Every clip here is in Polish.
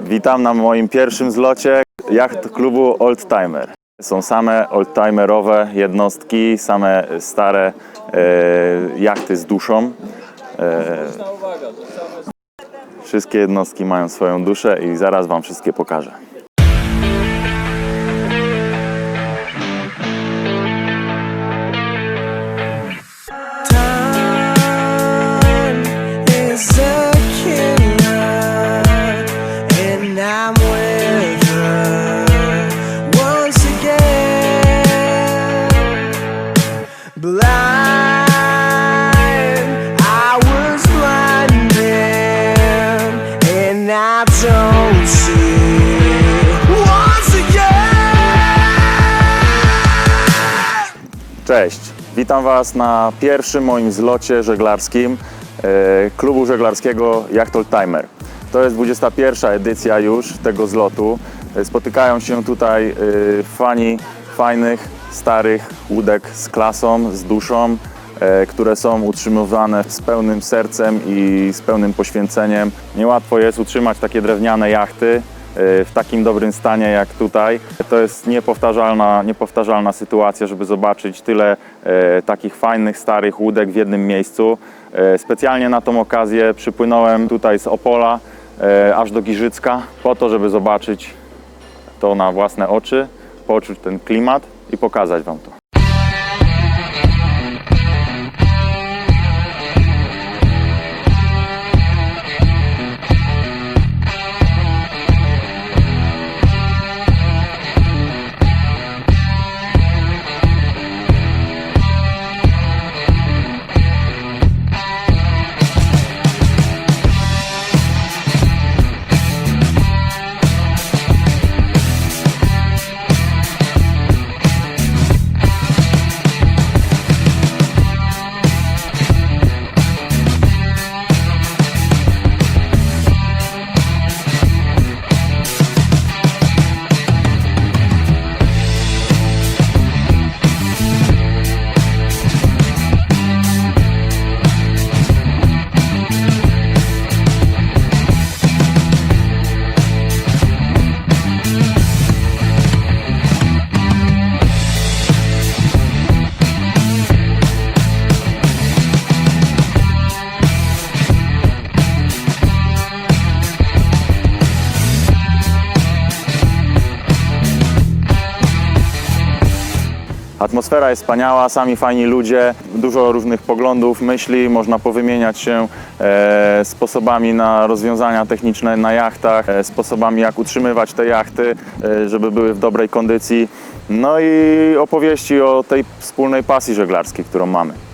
Witam na moim pierwszym zlocie jacht klubu Oldtimer. Są same oldtimerowe jednostki, same stare e, jachty z duszą. E, wszystkie jednostki mają swoją duszę i zaraz Wam wszystkie pokażę. Blind, I was blinded, and I don't see once again. Cześć, witam Was na pierwszym moim zlocie żeglarskim e, klubu żeglarskiego Yacht Oldtimer. To jest 21 edycja już tego zlotu. E, Spotykają się tutaj e, fani fajnych, starych łódek z klasą, z duszą, e, które są utrzymywane z pełnym sercem i z pełnym poświęceniem. Niełatwo jest utrzymać takie drewniane jachty e, w takim dobrym stanie jak tutaj. To jest niepowtarzalna, niepowtarzalna sytuacja, żeby zobaczyć tyle e, takich fajnych, starych łódek w jednym miejscu. Specjalnie na tą okazję przypłynąłem tutaj z Opola aż do Giżycka po to, żeby zobaczyć to na własne oczy, poczuć ten klimat i pokazać Wam to. Atmosfera jest wspaniała, sami fajni ludzie, dużo różnych poglądów, myśli, można powymieniać się e, sposobami na rozwiązania techniczne na jachtach, e, sposobami jak utrzymywać te jachty, e, żeby były w dobrej kondycji. No i opowieści o tej wspólnej pasji żeglarskiej, którą mamy.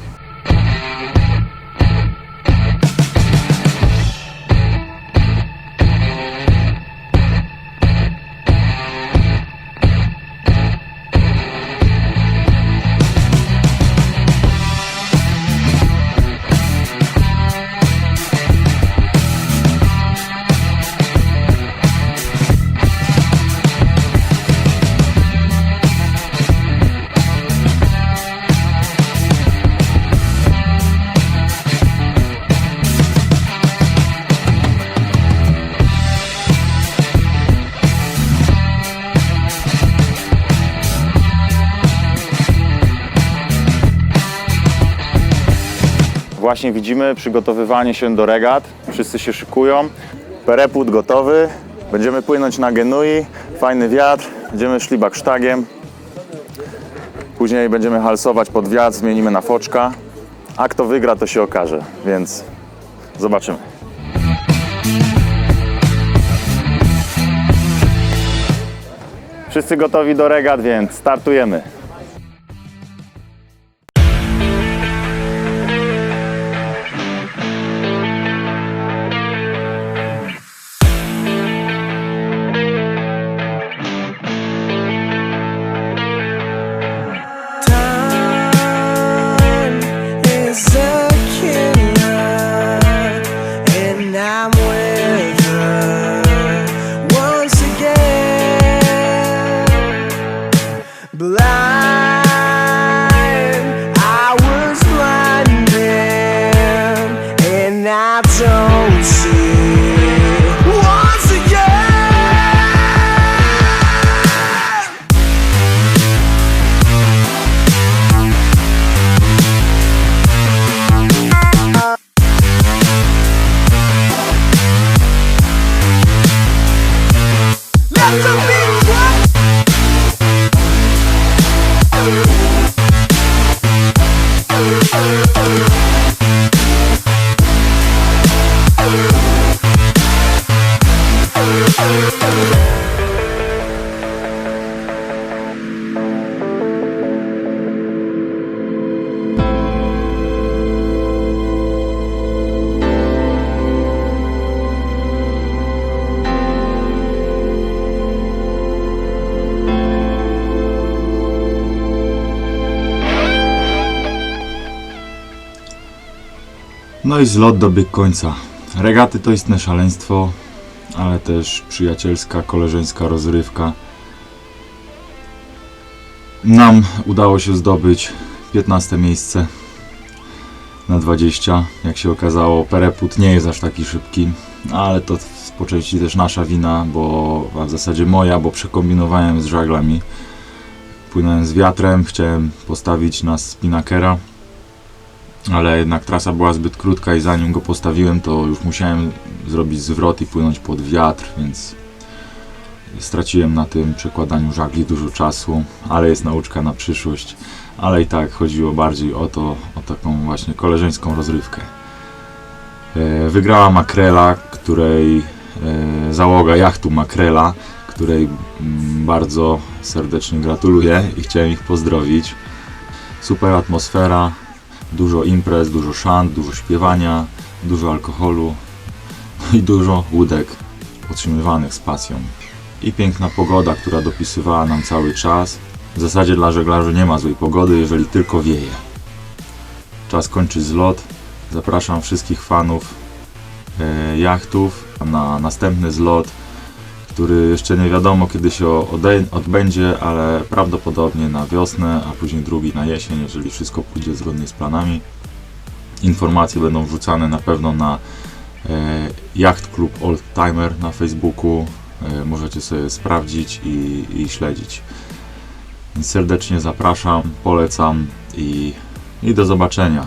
Właśnie widzimy przygotowywanie się do regat. Wszyscy się szykują. Pereput gotowy. Będziemy płynąć na Genui. Fajny wiatr. Będziemy szli baksztagiem. Później będziemy halsować pod wiatr, zmienimy na foczka. A kto wygra, to się okaże, więc zobaczymy. Wszyscy gotowi do regat, więc startujemy. Blind, No i zlot dobiegł końca. Regaty to istne szaleństwo, ale też przyjacielska, koleżeńska rozrywka. Nam udało się zdobyć 15 miejsce na 20. Jak się okazało, pereput nie jest aż taki szybki, ale to po części też nasza wina, bo a w zasadzie moja, bo przekombinowałem z żaglami. Płynąłem z wiatrem, chciałem postawić na spinakera, ale jednak trasa była zbyt krótka i zanim go postawiłem, to już musiałem zrobić zwrot i płynąć pod wiatr, więc straciłem na tym przekładaniu żagli dużo czasu, ale jest nauczka na przyszłość. Ale i tak chodziło bardziej o to, o taką właśnie koleżeńską rozrywkę. E, Wygrała Makrela, której e, załoga jachtu Makrela, której mm, bardzo serdecznie gratuluję i chciałem ich pozdrowić. Super atmosfera, dużo imprez, dużo szant, dużo śpiewania, dużo alkoholu i dużo łódek podtrzymywanych z pasją. I piękna pogoda, która dopisywała nam cały czas. W zasadzie dla żeglarzy nie ma złej pogody, jeżeli tylko wieje. Czas kończyć zlot. Zapraszam wszystkich fanów e, jachtów na następny zlot, który jeszcze nie wiadomo kiedy się odbędzie, ale prawdopodobnie na wiosnę, a później drugi na jesień, jeżeli wszystko pójdzie zgodnie z planami. Informacje będą wrzucane na pewno na e, Yacht Club Old Timer na Facebooku. E, możecie sobie sprawdzić i, i śledzić. Serdecznie zapraszam, polecam i, i do zobaczenia.